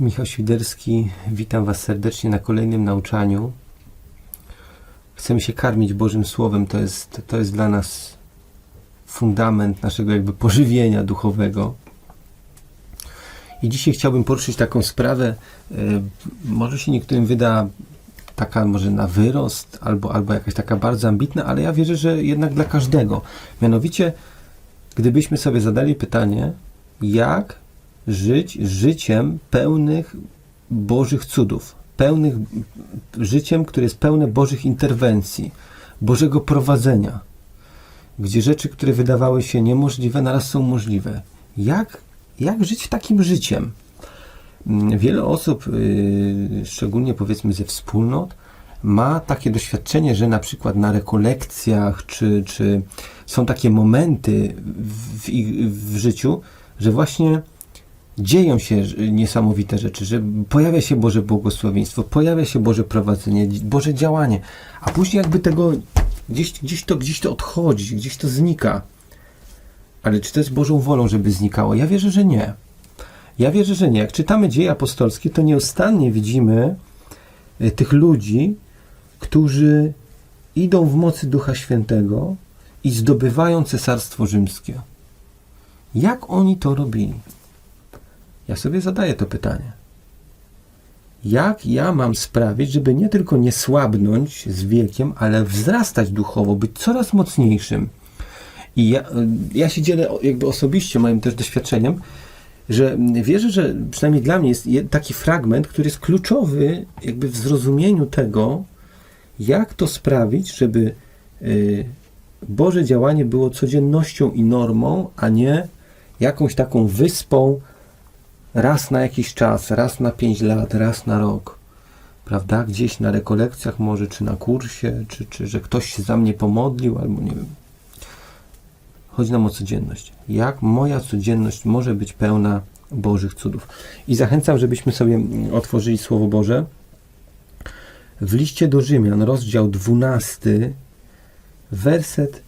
Michał Świderski, witam Was serdecznie na kolejnym nauczaniu. Chcemy się karmić Bożym Słowem, to jest, to jest dla nas fundament naszego jakby pożywienia duchowego. I dzisiaj chciałbym poruszyć taką sprawę, e, może się niektórym wyda taka może na wyrost, albo, albo jakaś taka bardzo ambitna, ale ja wierzę, że jednak dla każdego. Mianowicie, gdybyśmy sobie zadali pytanie, jak żyć życiem pełnych Bożych cudów, pełnych życiem, które jest pełne Bożych interwencji, Bożego prowadzenia, gdzie rzeczy, które wydawały się niemożliwe, naraz są możliwe. Jak, jak żyć takim życiem? Mm, Wiele osób, yy, szczególnie powiedzmy ze wspólnot, ma takie doświadczenie, że na przykład na rekolekcjach, czy, czy są takie momenty w, w życiu, że właśnie dzieją się niesamowite rzeczy, że pojawia się Boże błogosławieństwo, pojawia się Boże prowadzenie, Boże działanie, a później jakby tego gdzieś, gdzieś, to, gdzieś to odchodzi, gdzieś to znika. Ale czy to jest Bożą wolą, żeby znikało? Ja wierzę, że nie. Ja wierzę, że nie. Jak czytamy dzieje apostolskie, to nieustannie widzimy y, tych ludzi, którzy idą w mocy Ducha Świętego i zdobywają Cesarstwo Rzymskie. Jak oni to robili? Ja sobie zadaję to pytanie. Jak ja mam sprawić, żeby nie tylko nie słabnąć z wiekiem, ale wzrastać duchowo, być coraz mocniejszym? I ja, ja się dzielę jakby osobiście moim też doświadczeniem, że wierzę, że przynajmniej dla mnie jest je- taki fragment, który jest kluczowy jakby w zrozumieniu tego, jak to sprawić, żeby y, Boże działanie było codziennością i normą, a nie jakąś taką wyspą raz na jakiś czas, raz na pięć lat, raz na rok. Prawda? Gdzieś na rekolekcjach może, czy na kursie, czy, czy że ktoś się za mnie pomodlił, albo nie wiem. Chodzi nam o codzienność. Jak moja codzienność może być pełna Bożych cudów. I zachęcam, żebyśmy sobie otworzyli Słowo Boże. W liście do Rzymian, rozdział 12, werset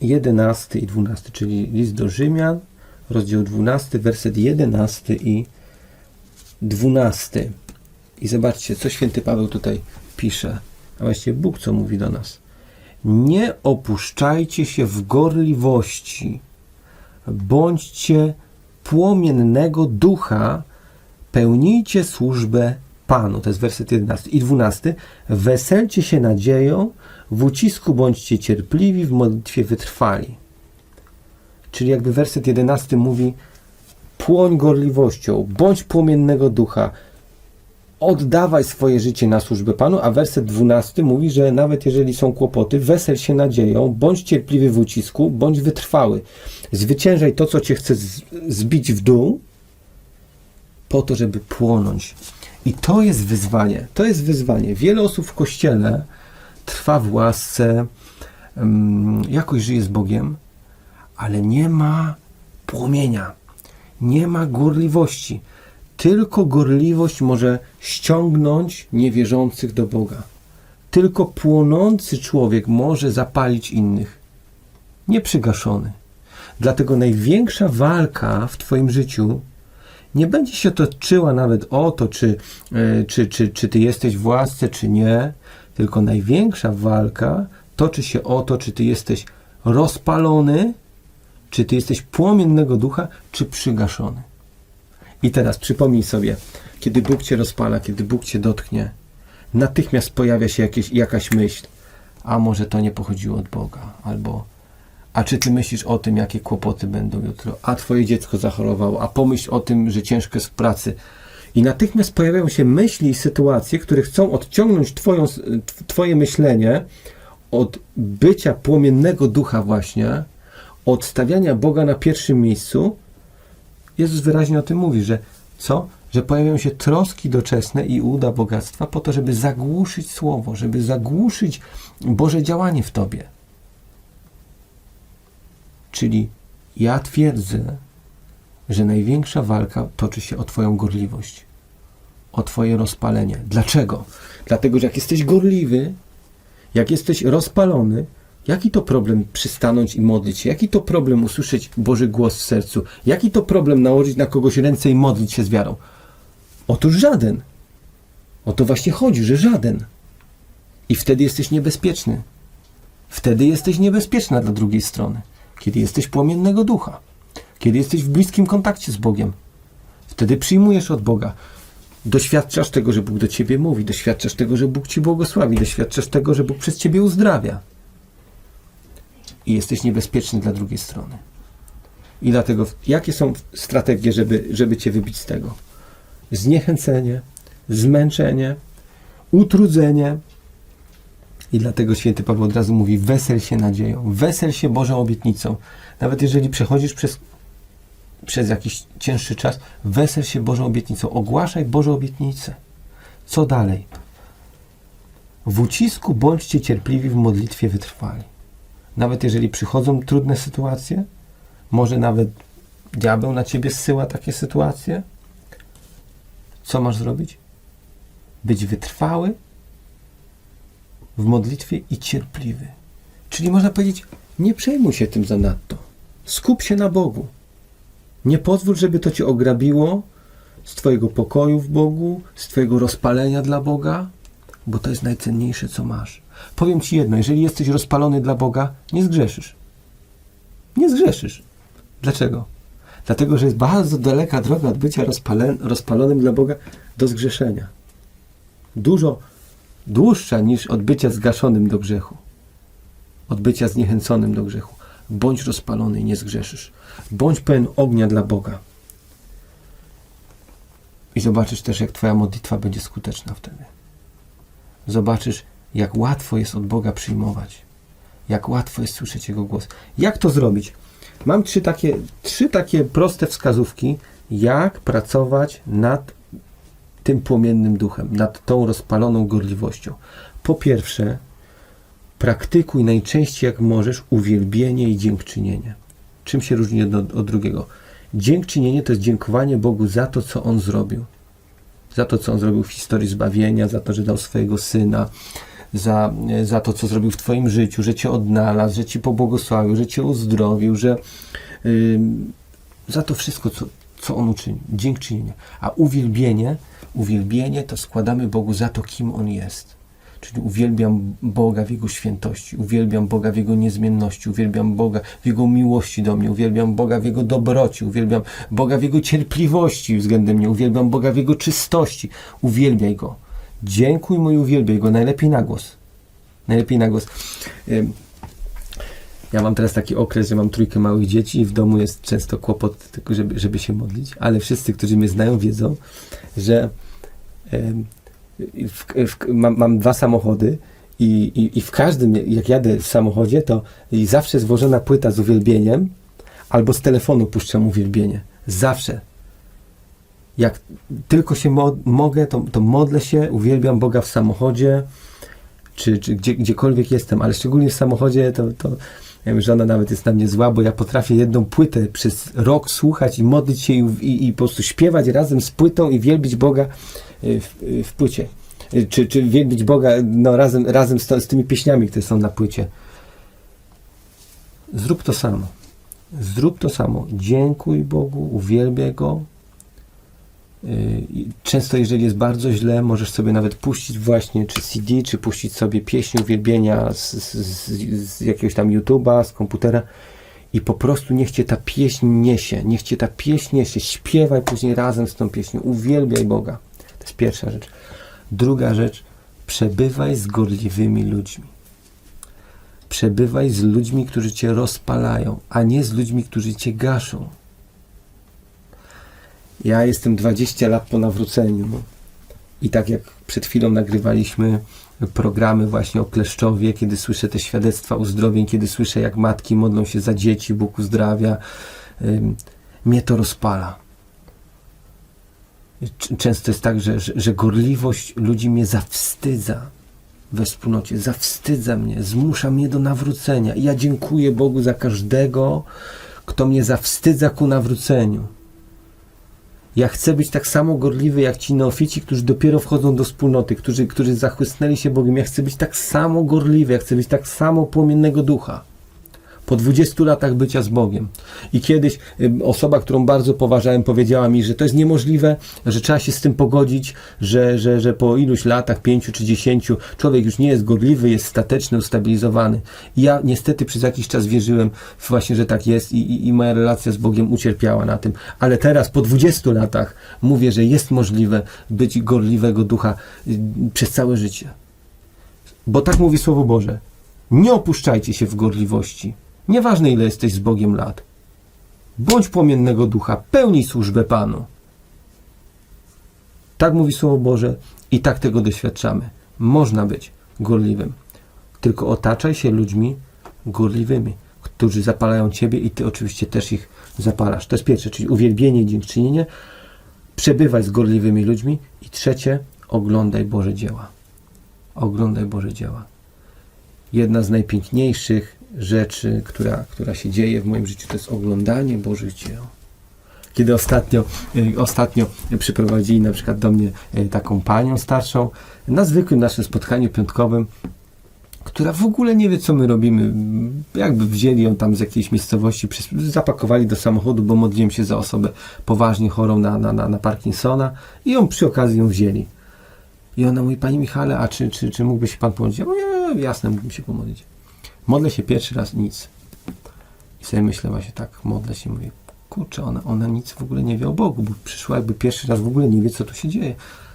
11 i 12, czyli list do Rzymian, rozdział 12, werset 11 i 12. I zobaczcie, co święty Paweł tutaj pisze, a właściwie Bóg co mówi do nas. Nie opuszczajcie się w gorliwości, bądźcie płomiennego ducha, pełnijcie służbę Panu. To jest werset 11 i 12. Weselcie się nadzieją, w ucisku bądźcie cierpliwi, w modlitwie wytrwali. Czyli jakby werset 11 mówi płoń gorliwością, bądź płomiennego ducha, oddawaj swoje życie na służbę Panu, a werset 12 mówi, że nawet jeżeli są kłopoty, wesel się nadzieją, bądź cierpliwy w ucisku, bądź wytrwały. Zwyciężaj to, co cię chce zbić w dół, po to, żeby płonąć. I to jest wyzwanie. To jest wyzwanie. Wiele osób w kościele trwa w łasce, um, jakoś żyje z Bogiem, ale nie ma płomienia, nie ma gorliwości. Tylko gorliwość może ściągnąć niewierzących do Boga. Tylko płonący człowiek może zapalić innych, nieprzygaszony. Dlatego największa walka w Twoim życiu nie będzie się toczyła nawet o to, czy, e, czy, czy, czy Ty jesteś w łasce, czy nie, tylko największa walka toczy się o to, czy Ty jesteś rozpalony, czy Ty jesteś płomiennego ducha, czy przygaszony. I teraz przypomnij sobie, kiedy Bóg Cię rozpala, kiedy Bóg Cię dotknie, natychmiast pojawia się jakieś, jakaś myśl, a może to nie pochodziło od Boga, albo a czy Ty myślisz o tym, jakie kłopoty będą jutro, a Twoje dziecko zachorowało, a pomyśl o tym, że ciężko jest w pracy. I natychmiast pojawiają się myśli i sytuacje, które chcą odciągnąć twoją, Twoje myślenie od bycia płomiennego ducha właśnie, od stawiania Boga na pierwszym miejscu, Jezus wyraźnie o tym mówi, że co? Że pojawiają się troski doczesne i uda bogactwa po to, żeby zagłuszyć słowo, żeby zagłuszyć Boże działanie w tobie. Czyli ja twierdzę, że największa walka toczy się o Twoją gorliwość, o Twoje rozpalenie. Dlaczego? Dlatego, że jak jesteś gorliwy, jak jesteś rozpalony, jaki to problem przystanąć i modlić się? Jaki to problem usłyszeć Boży głos w sercu? Jaki to problem nałożyć na kogoś ręce i modlić się z wiarą? Otóż żaden. O to właśnie chodzi, że żaden. I wtedy jesteś niebezpieczny. Wtedy jesteś niebezpieczna dla drugiej strony. Kiedy jesteś płomiennego ducha. Kiedy jesteś w bliskim kontakcie z Bogiem. Wtedy przyjmujesz od Boga. Doświadczasz tego, że Bóg do ciebie mówi. Doświadczasz tego, że Bóg ci błogosławi. Doświadczasz tego, że Bóg przez ciebie uzdrawia. I jesteś niebezpieczny dla drugiej strony. I dlatego, jakie są strategie, żeby, żeby cię wybić z tego? Zniechęcenie, zmęczenie, utrudzenie. I dlatego święty Paweł od razu mówi: wesel się nadzieją, wesel się Bożą obietnicą. Nawet jeżeli przechodzisz przez, przez jakiś cięższy czas, wesel się Bożą obietnicą, ogłaszaj Bożą obietnicę. Co dalej? W ucisku bądźcie cierpliwi w modlitwie wytrwali. Nawet jeżeli przychodzą trudne sytuacje, może nawet diabeł na ciebie zsyła takie sytuacje, co masz zrobić? Być wytrwały w modlitwie i cierpliwy. Czyli można powiedzieć, nie przejmuj się tym zanadto. Skup się na Bogu. Nie pozwól, żeby to cię ograbiło z twojego pokoju w Bogu, z twojego rozpalenia dla Boga, bo to jest najcenniejsze, co masz. Powiem ci jedno, jeżeli jesteś rozpalony dla Boga, nie zgrzeszysz. Nie zgrzeszysz. Dlaczego? Dlatego, że jest bardzo daleka droga od bycia rozpalonym dla Boga do zgrzeszenia. Dużo dłuższa niż od bycia zgaszonym do grzechu. Od bycia zniechęconym do grzechu. Bądź rozpalony i nie zgrzeszysz. Bądź pełen ognia dla Boga. I zobaczysz też, jak Twoja modlitwa będzie skuteczna wtedy. Zobaczysz, jak łatwo jest od Boga przyjmować. Jak łatwo jest słyszeć Jego głos. Jak to zrobić? Mam trzy takie, trzy takie proste wskazówki, jak pracować nad tym płomiennym duchem, nad tą rozpaloną gorliwością. Po pierwsze, praktykuj najczęściej jak możesz uwielbienie i dziękczynienie. Czym się różni jedno od drugiego? Dziękczynienie to jest dziękowanie Bogu za to, co On zrobił. Za to, co On zrobił w historii zbawienia, za to, że dał swojego Syna, za, za to, co zrobił w Twoim życiu, że Cię odnalazł, że Ci pobłogosławił, że Cię uzdrowił, że yy, za to wszystko, co, co On uczynił. Dziękczynienie. A uwielbienie, uwielbienie to składamy Bogu za to, kim On jest. Czyli uwielbiam Boga w Jego świętości, uwielbiam Boga w Jego niezmienności, uwielbiam Boga w Jego miłości do mnie, uwielbiam Boga w Jego dobroci, uwielbiam Boga w Jego cierpliwości względem mnie, uwielbiam Boga w Jego czystości. Uwielbiaj Go. Dziękuj mu i uwielbiaj Go, najlepiej na głos. Najlepiej na głos. Ja mam teraz taki okres, że mam trójkę małych dzieci i w domu jest często kłopot, żeby, żeby się modlić, ale wszyscy, którzy mnie znają, wiedzą, że w, w, mam, mam, dwa samochody i, i, i, w każdym, jak jadę w samochodzie, to zawsze jest włożona płyta z uwielbieniem, albo z telefonu puszczam uwielbienie. Zawsze. Jak tylko się mo mogę, to, to modlę się, uwielbiam Boga w samochodzie, czy, czy gdzie, gdziekolwiek jestem, ale szczególnie w samochodzie to, to ja wiem, żona nawet jest na mnie zła, bo ja potrafię jedną płytę przez rok słuchać i modlić się i, i, i po prostu śpiewać razem z płytą i wielbić Boga w, w płycie. Czy, czy wielbić Boga no, razem, razem z, to, z tymi pieśniami, które są na płycie. Zrób to samo. Zrób to samo. Dziękuj Bogu, uwielbiaj Go. Często, jeżeli jest bardzo źle, możesz sobie nawet puścić właśnie czy CD, czy puścić sobie pieśń uwielbienia z, z, z jakiegoś tam YouTube'a, z komputera i po prostu niech cię ta pieśń niesie, niech cię ta pieśń niesie, śpiewaj później razem z tą pieśnią, uwielbiaj Boga. To jest pierwsza rzecz. Druga rzecz, przebywaj z gorliwymi ludźmi. Przebywaj z ludźmi, którzy cię rozpalają, a nie z ludźmi, którzy cię gaszą. Ja jestem 20 lat po nawróceniu. I tak jak przed chwilą nagrywaliśmy programy właśnie o Kleszczowie, kiedy słyszę te świadectwa uzdrowień, kiedy słyszę jak matki modlą się za dzieci, Bóg uzdrawia, mnie to rozpala. Często jest tak, że, że, że gorliwość ludzi mnie zawstydza we wspólnocie, zawstydza mnie, zmusza mnie do nawrócenia. I ja dziękuję Bogu za każdego, kto mnie zawstydza ku nawróceniu. Ja chcę być tak samo gorliwy jak ci neofici, którzy dopiero wchodzą do wspólnoty, którzy, którzy zachłysnęli się Bogiem. Ja chcę być tak samo gorliwy, ja chcę być tak samo płomiennego ducha. Po 20 latach bycia z Bogiem. I kiedyś osoba, którą bardzo poważałem, powiedziała mi, że to jest niemożliwe, że trzeba się z tym pogodzić, że, że, że po iluś latach, pięciu czy dziesięciu, człowiek już nie jest gorliwy, jest stateczny, ustabilizowany. I ja niestety przez jakiś czas wierzyłem właśnie, że tak jest i, i, i moja relacja z Bogiem ucierpiała na tym. Ale teraz, po 20 latach, mówię, że jest możliwe być gorliwego ducha przez całe życie. Bo tak mówi Słowo Boże. Nie opuszczajcie się w gorliwości. Nieważne ile jesteś z Bogiem lat. Bądź płomiennego ducha, pełnij służbę Panu. Tak mówi Słowo Boże i tak tego doświadczamy. Można być gorliwym. Tylko otaczaj się ludźmi gorliwymi, którzy zapalają Ciebie i Ty oczywiście też ich zapalasz. To jest pierwsze, czyli uwielbienie i dziękczynienie. Przebywaj z gorliwymi ludźmi. I trzecie, oglądaj Boże dzieła. Oglądaj Boże dzieła. Jedna z najpiękniejszych rzeczy, która, która się dzieje w moim życiu, to jest oglądanie Bożych dzieł. Kiedy ostatnio, y, ostatnio przyprowadzili na przykład do mnie y, taką panią starszą na zwykłym naszym spotkaniu piątkowym, która w ogóle nie wie, co my robimy. Jakby wzięli ją tam z jakiejś miejscowości, zapakowali do samochodu, bo modliłem się za osobę poważnie chorą na, na, na, na Parkinsona i ją przy okazji ją wzięli. I ona mówi, Panie Michale, a czy, czy, czy mógłby się Pan pomodlić? Ja mówię, jasne, mógłbym się pomodlić. Modlę się pierwszy raz, nic. I sobie myślę właśnie tak, modlę się, mówię, kurczę, ona, ona nic w ogóle nie wie o Bogu, bo przyszła jakby pierwszy raz w ogóle nie wie, co tu się dzieje.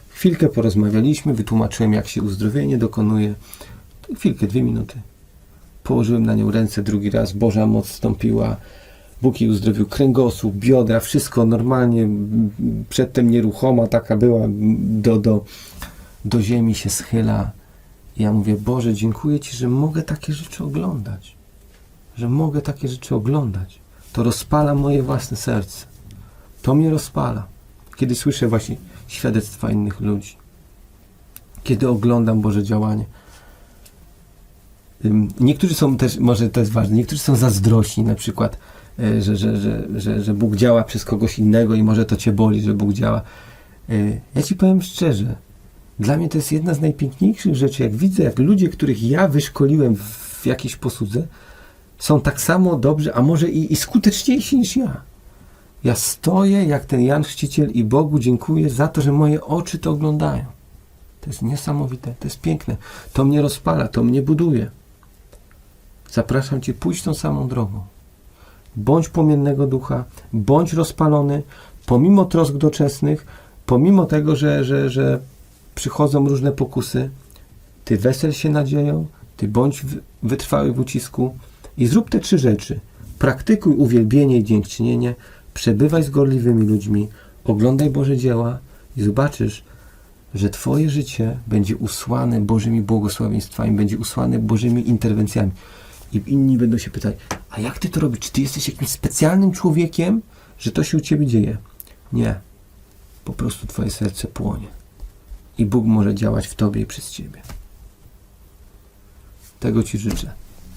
Chwilkę porozmawialiśmy, wytłumaczyłem, jak się uzdrowienie dokonuje. Chwilkę, dwie minuty. Położyłem na nią ręce drugi raz, Boża moc wstąpiła, Bóg jej uzdrowił kręgosłup, biodra, wszystko normalnie, przedtem nieruchoma taka była, do, do, do ziemi się schyla. Ja mówię, Boże, dziękuję Ci, że mogę takie rzeczy oglądać. Że mogę takie rzeczy oglądać. To rozpala moje własne serce. To mnie rozpala. Kiedy słyszę właśnie świadectwa innych ludzi. Kiedy oglądam Boże działanie. Niektórzy są też, może to jest ważne, niektórzy są zazdrośni na przykład, e, że, że, że, że, że Bóg działa przez kogoś innego i może to Cię boli, że Bóg działa. E, Ja Ci powiem szczerze, dla mnie to jest jedna z najpiękniejszych rzeczy, jak widzę, jak ludzie, których ja wyszkoliłem w jakiejś posłudze, są tak samo dobrzy, a może i, i skuteczniejsi niż ja. Ja stoję jak ten Jan Chrzciciel i Bogu dziękuję za to, że moje oczy to oglądają. To jest niesamowite, to jest piękne. To mnie rozpala, to mnie buduje. Zapraszam Cię, pójdź tą samą drogą. Bądź płomiennego ducha, bądź rozpalony, pomimo trosk doczesnych, pomimo tego, że, że, że przychodzą różne pokusy, Ty wesel się nadzieją, Ty bądź wytrwały w ucisku i zrób te trzy rzeczy. Praktykuj uwielbienie i dziękczynienie, przebywaj z gorliwymi ludźmi, oglądaj Boże dzieła i zobaczysz, że Twoje życie będzie usłane Bożymi błogosławieństwami, będzie usłane Bożymi interwencjami. I inni będą się pytać, a jak Ty to robisz? Czy Ty jesteś jakimś specjalnym człowiekiem, że to się u Ciebie dzieje? Nie. Po prostu Twoje serce płonie. I Bóg może działać w Tobie i przez Ciebie. Tego Ci życzę.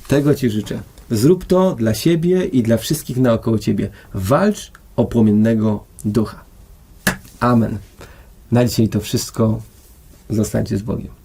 Tego Ci życzę. Zrób to dla siebie i dla wszystkich naokoło Ciebie. Walcz o płomiennego ducha. Amen. Na dzisiaj to wszystko. Zostańcie z Bogiem.